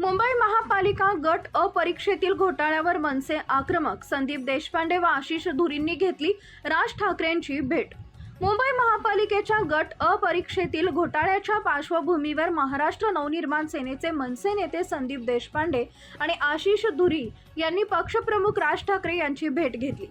मुंबई महापालिका गट अ परीक्षेतील घोटाळ्यावर मनसे आक्रमक. संदीप देशपांडे व आशिष धुरींनी घेतली राज ठाकरेंची भेट. मुंबई महापालिकेच्या गट अ परीक्षेतील घोटाळ्याच्या पार्श्वभूमीवर महाराष्ट्र नवनिर्माण सेनेचे मनसे नेते संदीप देशपांडे आणि आशिष धुरी यांनी पक्षप्रमुख राज ठाकरे यांची भेट घेतली.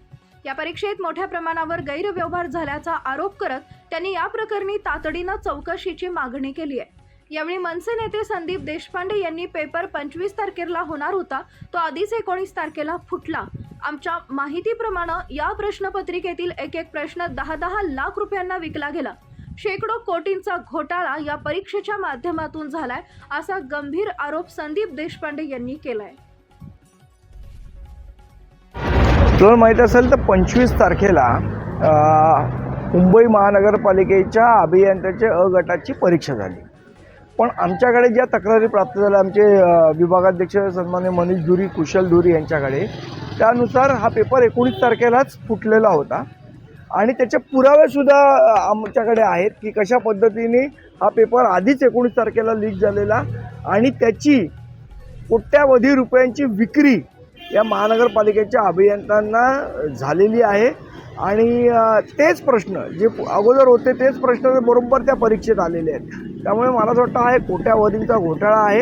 या परीक्षेत मोठ्या प्रमाणावर गैरव्यवहार झाल्याचा आरोप करत त्यांनी या प्रकरणी तातडीनं चौकशीची मागणी केली आहे. यावेळी मनसे नेते संदीप देशपांडे यांनी पेपर पंचवीस तारखेला होणार होता. तो आधीच एकोणीस तारखेला फुटला. आमच्या माहितीप्रमाणे या प्रश्नपत्रिकेतील एक एक प्रश्न दहा दहा लाख रुपयांना विकला गेला. शेकडो कोटींचा घोटाळा या परीक्षेच्या माध्यमातून झालाय असा गंभीर आरोप संदीप देशपांडे यांनी केलाय. तुला माहीत असेल तर पंचवीस तारखेला मुंबई महानगरपालिकेच्या अभियंत्याच्या अ गटाची परीक्षा झाली. पण आमच्याकडे ज्या तक्रारी प्राप्त झाल्या आमचे विभागाध्यक्ष सन्मान्य मनीष धुरी कुशल धुरी यांच्याकडे त्यानुसार हा पेपर एकोणीस तारखेलाच फुटलेला होता. आणि त्याचे पुरावेसुद्धा आमच्याकडे आहेत की कशा पद्धतीने हा पेपर आधीच एकोणीस तारखेला लीक झालेला आणि त्याची कोट्यावधी रुपयांची विक्री या महानगरपालिकेच्या अभियंत्यांना झालेली आहे. आणि तेच प्रश्न जे अगोदर होते तेच प्रश्न बरोबर त्या परीक्षेत आलेले आहेत. त्यामुळे मला असं वाटतं हा एक कोट्यावधींचा घोटाळा आहे.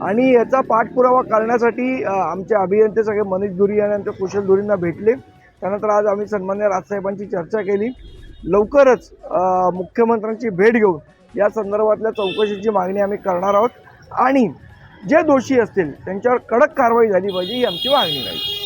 आणि याचा पाठपुरावा करण्यासाठी आमचे अभियंते सगळे मनीष धुरी आणि आमच्या कुशल धुरींना भेटले. त्यानंतर आज आम्ही सन्मान्य राजसाहेबांची चर्चा केली. लवकरच मुख्यमंत्र्यांची भेट घेऊन या संदर्भातल्या चौकशीची मागणी आम्ही करणार आहोत. आणि जे दोषी असतील त्यांच्यावर कडक कारवाई झाली पाहिजे ही आमची मागणी राहील.